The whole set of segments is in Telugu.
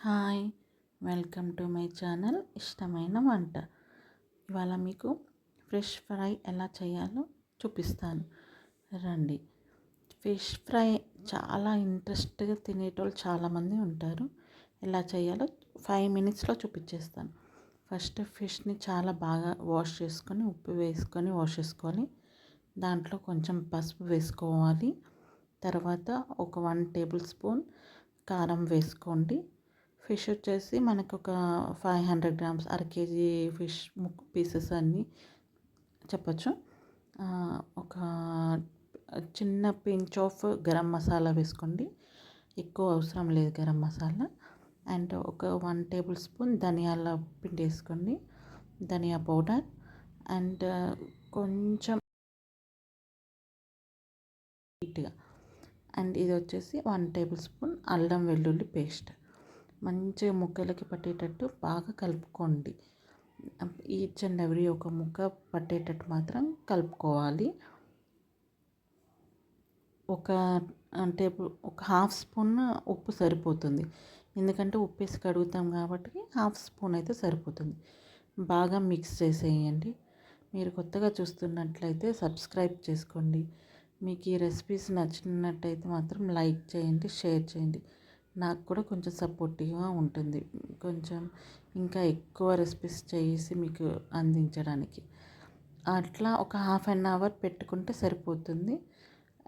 Hi welcome to my channel ఇష్టమైన వంట. ఇవాళ మీకు ఫిష్ ఫ్రై ఎలా చేయాలో చూపిస్తాను. రండి. ఫిష్ ఫ్రై చాలా ఇంట్రెస్ట్గా తినేటోళ్ళు చాలామంది ఉంటారు. ఎలా చేయాలో ఫైవ్ మినిట్స్లో చూపించేస్తాను. ఫస్ట్ ఫిష్ని చాలా బాగా వాష్ చేసుకొని ఉప్పు వేసుకొని వాష్ చేసుకోవాలి. దాంట్లో కొంచెం పసుపు వేసుకోవాలి. తర్వాత ఒక వన్ టేబుల్ స్పూన్ కారం వేసుకోండి. ఫిష్ వచ్చేసి మనకు ఒక ఫైవ్ హండ్రెడ్ గ్రామ్స్ అర కేజీ ఫిష్ ముక్ పీసెస్ అన్నీ చెప్పచ్చు. ఒక చిన్న పించ్ ఆఫ్ గరం మసాలా వేసుకోండి. ఎక్కువ అవసరం లేదు గరం మసాలా. అండ్ ఒక వన్ టేబుల్ స్పూన్ ధనియాల పిండి వేసుకోండి. ధనియా పౌడర్. అండ్ కొంచెం నీట్గా. అండ్ ఇది వచ్చేసి వన్ టేబుల్ స్పూన్ అల్లం వెల్లుల్లి పేస్ట్. మంచిగా ముక్కలకి పట్టేటట్టు బాగా కలుపుకోండి. ఈచ్ అండ్ ఎవ్రీ ఒక ముక్క పట్టేటట్టు మాత్రం కలుపుకోవాలి. ఒక అంటే ఒక హాఫ్ స్పూన్ ఉప్పు సరిపోతుంది. ఎందుకంటే ఉప్పు వేసి కడుగుతాం కాబట్టి హాఫ్ స్పూన్ అయితే సరిపోతుంది. బాగా మిక్స్ చేసేయండి. మీరు కొత్తగా చూస్తున్నట్లయితే సబ్స్క్రైబ్ చేసుకోండి. మీకు ఈ రెసిపీస్ నచ్చినట్టయితే మాత్రం లైక్ చేయండి షేర్ చేయండి. నాకు కూడా కొంచెం సపోర్టివ్గా ఉంటుంది. కొంచెం ఇంకా ఎక్కువ రెసిపీస్ చేసి మీకు అందించడానికి. అట్లా ఒక హాఫ్ అన్ అవర్ పెట్టుకుంటే సరిపోతుంది.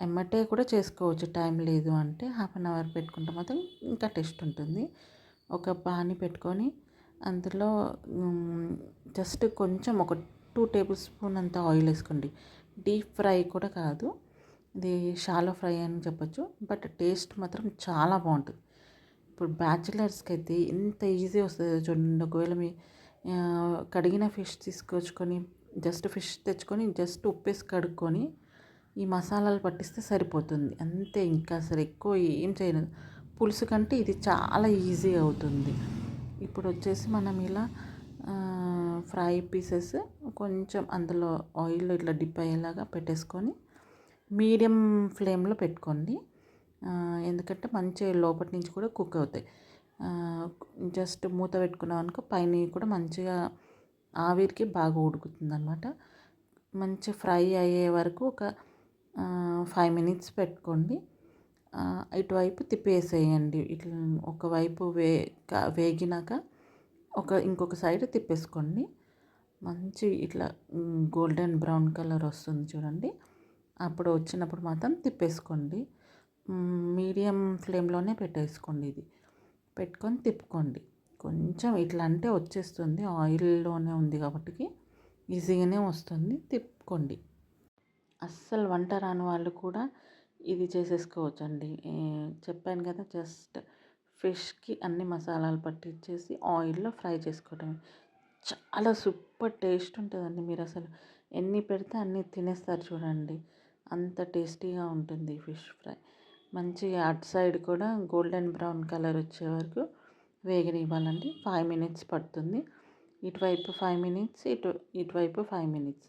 ఎమ్మటే కూడా చేసుకోవచ్చు. టైం లేదు అంటే హాఫ్ అన్ అవర్ పెట్టుకుంటే మాత్రం ఇంకా టేస్ట్ ఉంటుంది. ఒక పాని పెట్టుకొని అందులో జస్ట్ కొంచెం ఒక టూ టేబుల్ స్పూన్ అంత ఆయిల్ వేసుకోండి. డీప్ ఫ్రై కూడా కాదు. ఇది షాలో ఫ్రై అని చెప్పొచ్చు. బట్ టేస్ట్ మాత్రం చాలా బాగుంటుంది. ఇప్పుడు బ్యాచిలర్స్కి అయితే ఎంత ఈజీ వస్తుందో చూడండి. ఒకవేళ మీ కడిగిన ఫిష్ తీసుకొచ్చుకొని జస్ట్ ఫిష్ తెచ్చుకొని జస్ట్ ఉప్పేసి కడుక్కొని ఈ మసాలాలు పట్టిస్తే సరిపోతుంది. అంతే ఇంకా అసలు ఎక్కువ ఏం చేయను. పులుసు కంటే ఇది చాలా ఈజీ అవుతుంది. ఇప్పుడు వచ్చేసి మనం ఇలా ఫ్రై పీసెస్ కొంచెం అందులో ఆయిల్లో ఇట్లా డిప్ అయ్యేలాగా పెట్టేసుకొని మీడియం ఫ్లేమ్లో పెట్టుకోండి. ఎందుకంటే మంచిగా లోపటి నుంచి కూడా కుక్ అవుతాయి. జస్ట్ మూత పెట్టుకున్నాం అనుకో పైన కూడా మంచిగా ఆవిరికి బాగా ఉడుకుతుంది అనమాట మంచి ఫ్రై అయ్యే వరకు ఒక ఫైవ్ మినిట్స్ పెట్టుకోండి. ఇటువైపు తిప్పేసేయండి. ఇట్లా ఒకవైపు వే వేగినాక ఒక ఇంకొక సైడ్ తిప్పేసుకోండి. మంచి ఇట్లా గోల్డెన్ బ్రౌన్ కలర్ వస్తుంది చూడండి. అప్పుడు వచ్చినప్పుడు మాత్రం తిప్పేసుకోండి. మీడియం ఫ్లేమ్లోనే పెట్టేసుకోండి ఇది. పెట్టుకొని తిప్పుకోండి. కొంచెం ఇట్లా అంటే వచ్చేస్తుంది. ఆయిల్లోనే ఉంది కాబట్టి ఈజీగానే వస్తుంది. తిప్పుకోండి. అస్సలు వంట రాని వాళ్ళు కూడా ఇది చేసేసుకోవచ్చు అండి చెప్పాను కదా జస్ట్ ఫిష్కి అన్ని మసాలాలు పట్టించేసి ఆయిల్లో ఫ్రై చేసుకోవటం చాలా సూపర్ టేస్ట్ ఉంటుందండి మీరు అసలు. ఎన్ని పెడితే అన్ని తినేస్తారు చూడండి. అంత టేస్టీగా ఉంటుంది ఫిష్ ఫ్రై. మంచిగా అటు సైడ్ కూడా గోల్డెన్ బ్రౌన్ కలర్ వచ్చే వరకు వేగనివ్వాలండి. ఫైవ్ మినిట్స్ పడుతుంది. ఇటువైపు ఫైవ్ మినిట్స్ ఇటు ఇటువైపు ఫైవ్ మినిట్స్.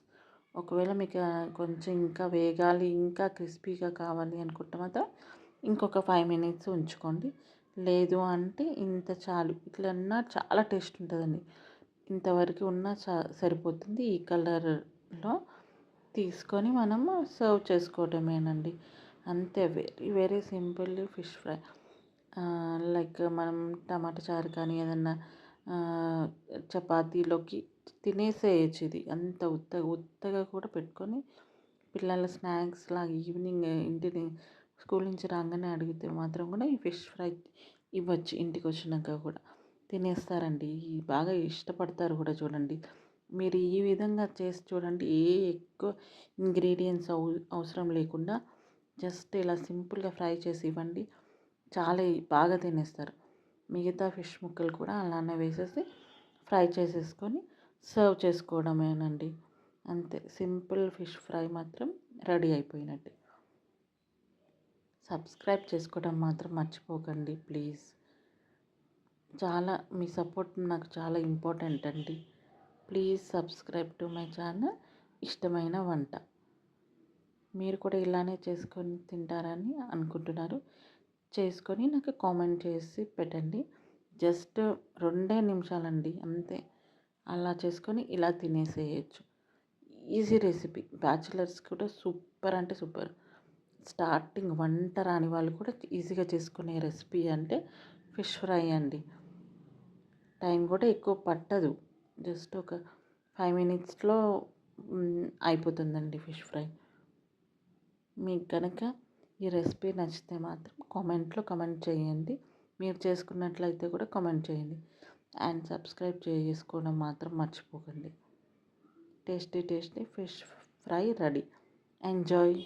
ఒకవేళ మీకు కొంచెం ఇంకా వేగాలి ఇంకా క్రిస్పీగా కావాలి అనుకుంటే మాత్రం ఇంకొక ఫైవ్ మినిట్స్ ఉంచుకోండి. లేదు అంటే ఇంత చాలు. ఇట్లన్నా చాలా టేస్ట్ ఉంటుందండి. ఇంతవరకు ఉన్నా సరిపోతుంది ఈ కలర్లో తీసుకొని మనము సర్వ్ చేసుకోవటమేనండి. అంతే. Very very simple fish fry. Like మనం టమాటా చారు కానీ ఏదన్నా చపాతీలోకి తినేసేయచ్చు ఇది అంత ఉత్తగా ఉత్తగా కూడా పెట్టుకొని పిల్లల స్నాక్స్ లాగా ఈవినింగ్ ఇంటిని స్కూల్ నుంచి రాగానే అడిగితే మాత్రం కూడా ఈ ఫిష్ ఫ్రై ఇవ్వచ్చు ఇంటికి వచ్చినాక కూడా. తినేస్తారండి. బాగా ఇష్టపడతారు కూడా చూడండి. మీరు ఈ విధంగా చేసి చూడండి. ఏ ఎక్కువ ఇంగ్రీడియంట్స్ అవ అవసరం లేకుండా జస్ట్ ఇలా సింపుల్గా ఫ్రై చేసి ఇవ్వండి. చాలా బాగా తినేస్తారు. మిగతా ఫిష్ ముక్కలు కూడా అలానే వేసేసి ఫ్రై చేసేసుకొని సర్వ్ చేసుకోవడమేనండి. అంతే. సింపుల్ ఫిష్ ఫ్రై మాత్రం రెడీ అయిపోయినట్టు. సబ్స్క్రైబ్ చేసుకోవడం మాత్రం మర్చిపోకండి ప్లీజ్. చాలా మీ సపోర్ట్ నాకు చాలా ఇంపార్టెంట్ అండి. Please subscribe to my channel. ఇష్టమైన వంట. మీరు కూడా ఇలానే చేసుకొని తింటారని అనుకుంటున్నారు. చేసుకొని నాకు కామెంట్ చేసి పెట్టండి. జస్ట్ రెండే నిమిషాలండి అంతే. అలా చేసుకొని ఇలా తినేసేయచ్చు. Easy recipe. బ్యాచిలర్స్ కూడా సూపర్ అంటే సూపర్. స్టార్టింగ్ వంట రాని వాళ్ళు కూడా ఈజీగా చేసుకునే రెసిపీ అంటే ఫిష్ ఫ్రై అండి. టైం కూడా ఎక్కువ పట్టదు. జస్ట్ ఒక ఫైవ్ మినిట్స్లో అయిపోతుందండి ఫిష్ ఫ్రై. మీకు కనుక ఈ రెసిపీ నచ్చితే మాత్రం కామెంట్లో కమెంట్ చేయండి. మీరు చేసుకున్నట్లయితే కూడా కమెంట్ చేయండి. అండ్ సబ్స్క్రైబ్ చేసుకోవడం మాత్రం మర్చిపోకండి. Tasty tasty fish fry ready. Enjoy.